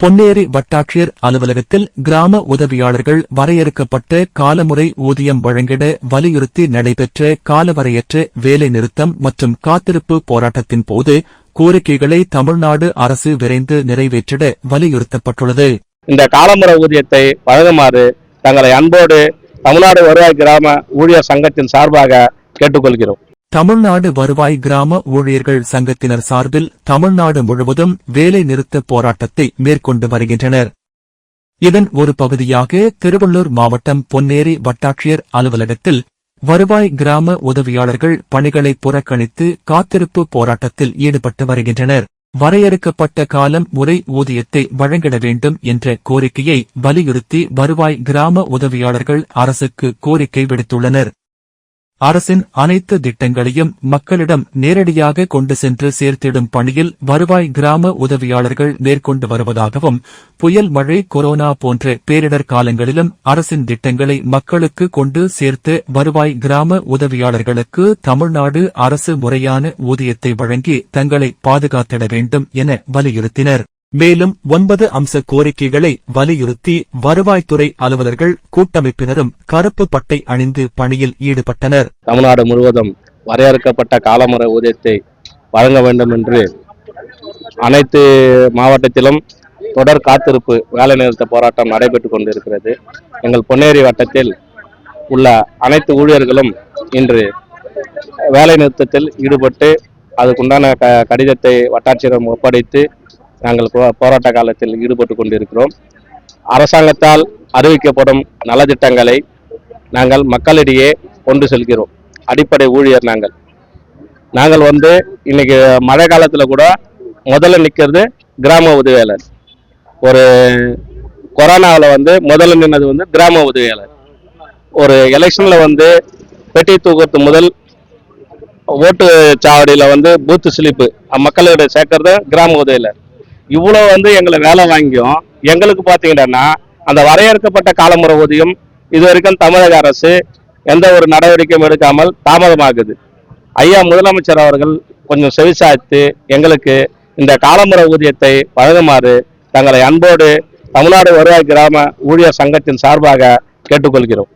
பொன்னேரி வட்டாட்சியர் அலுவலகத்தில் கிராம உதவியாளர்கள் வரையறுக்கப்பட்ட காலமுறை ஊதியம் வழங்கிட வலியுறுத்தி நடைபெற்ற காலவரையற்ற வேலைநிறுத்தம் மற்றும் காத்திருப்பு போராட்டத்தின் போது கோரிக்கைகளை தமிழ்நாடு அரசு விரைந்து நிறைவேற்றிட வலியுறுத்தப்பட்டுள்ளது. இந்த காலமுறை ஊதியத்தை வழங்குமாறு தங்களை அன்போடு தமிழ்நாடு வருவாய் கிராம ஊழியர் சங்கத்தின் சார்பாக கேட்டுக்கொள்கிறோம். தமிழ்நாடு வருவாய் கிராம ஊழியர்கள் சங்கத்தினர் சார்பில் தமிழ்நாடு முழுவதும் வேலை நிறுத்த போராட்டத்தை மேற்கொண்டு வருகின்றனர். இதன் ஒரு பகுதியாக திருவள்ளூர் மாவட்டம் பொன்னேரி வட்டாட்சியர் அலுவலகத்தில் வருவாய் கிராம உதவியாளர்கள் பணிகளை புறக்கணித்து காத்திருப்பு போராட்டத்தில் ஈடுபட்டு வருகின்றனர். வரையறுக்கப்பட்ட காலம் முறை ஊதியத்தை வழங்கிட வேண்டும் என்ற கோரிக்கையை வலியுறுத்தி வருவாய் கிராம உதவியாளர்கள் அரசுக்கு கோரிக்கை விடுத்துள்ளனர். அரசின் அனைத்து திட்டங்களையும் மக்களிடம் நேரடியாக கொண்டு சென்று சேர்த்திடும் பணியில் வருவாய் கிராம உதவியாளர்கள் மேற்கொண்டு வருவதாகவும் புயல் மழை கொரோனா போன்ற பேரிடர் காலங்களிலும் அரசின் திட்டங்களை மக்களுக்கு கொண்டு சேர்த்து வருவாய் கிராம உதவியாளர்களுக்கு தமிழ்நாடு அரசு முறையான ஊதியத்தை வழங்கி தங்களை பாதுகாத்திட வேண்டும் என வலியுறுத்தினர். மேலும் ஒன்பது அம்ச கோரிக்கைகளை வலியுறுத்தி வருவாய்த்துறை அலுவலர்கள் கூட்டமைப்பினரும் கருப்பு பட்டை அணிந்து பணியில் ஈடுபட்டனர். தமிழ்நாடு முழுவதும் வரையறுக்கப்பட்ட காலமுறை ஊதியத்தை வழங்க வேண்டும் என்று அனைத்து மாவட்டத்திலும் தொடர் காத்திருப்பு வேலை நிறுத்த போராட்டம் நடைபெற்றுக் கொண்டிருக்கிறது. எங்கள் பொன்னேரி வட்டத்தில் உள்ள அனைத்து ஊழியர்களும் இன்று வேலை நிறுத்தத்தில் ஈடுபட்டு அதுக்குண்டான க கடிதத்தை வட்டாட்சியரிடம் ஒப்படைத்து நாங்கள் போ- போராட்ட காலத்தில் ஈடுபட்டு கொண்டிருக்கிறோம். அரசாங்கத்தால் அறிவிக்கப்படும் நலத்திட்டங்களை நாங்கள் மக்களிடையே கொண்டு செல்கிறோம். அடிப்படை ஊழியர் நாங்கள். நாங்கள் வந்து இன்னைக்கு மழை காலத்தில் கூட முதல்ல நிற்கிறது கிராம உதவியாளர். ஒரு கொரோனாவில் வந்து முதல்ல நின்னது வந்து கிராம உதவியாளர். ஒரு எலெக்ஷனில் வந்து பெட்டி தூக்கத்து முதல் ஓட்டு சாவடியில் வந்து பூத்து ஸ்லிப்பு மக்களோட சேர்க்கறது கிராம உதவியாளர். இவ்வளோ வந்து எங்களை வேலை வாங்கியும். எங்களுக்கு பார்த்தீங்கன்னா அந்த வரையறுக்கப்பட்ட காலமுறை ஊதியம் இது வரைக்கும் தமிழக அரசு எந்த ஒரு நடவடிக்கையும் எடுக்காமல் தாமதமாகுது. ஐயா முதலமைச்சர் அவர்கள் கொஞ்சம் செவிசாய்த்து எங்களுக்கு இந்த காலமுறை ஊதியத்தை வழங்குமாறு தங்களை அன்போடு தமிழ்நாடு வருவாய் கிராம ஊழியர் சங்கத்தின் சார்பாக கேட்டுக்கொள்கிறோம்.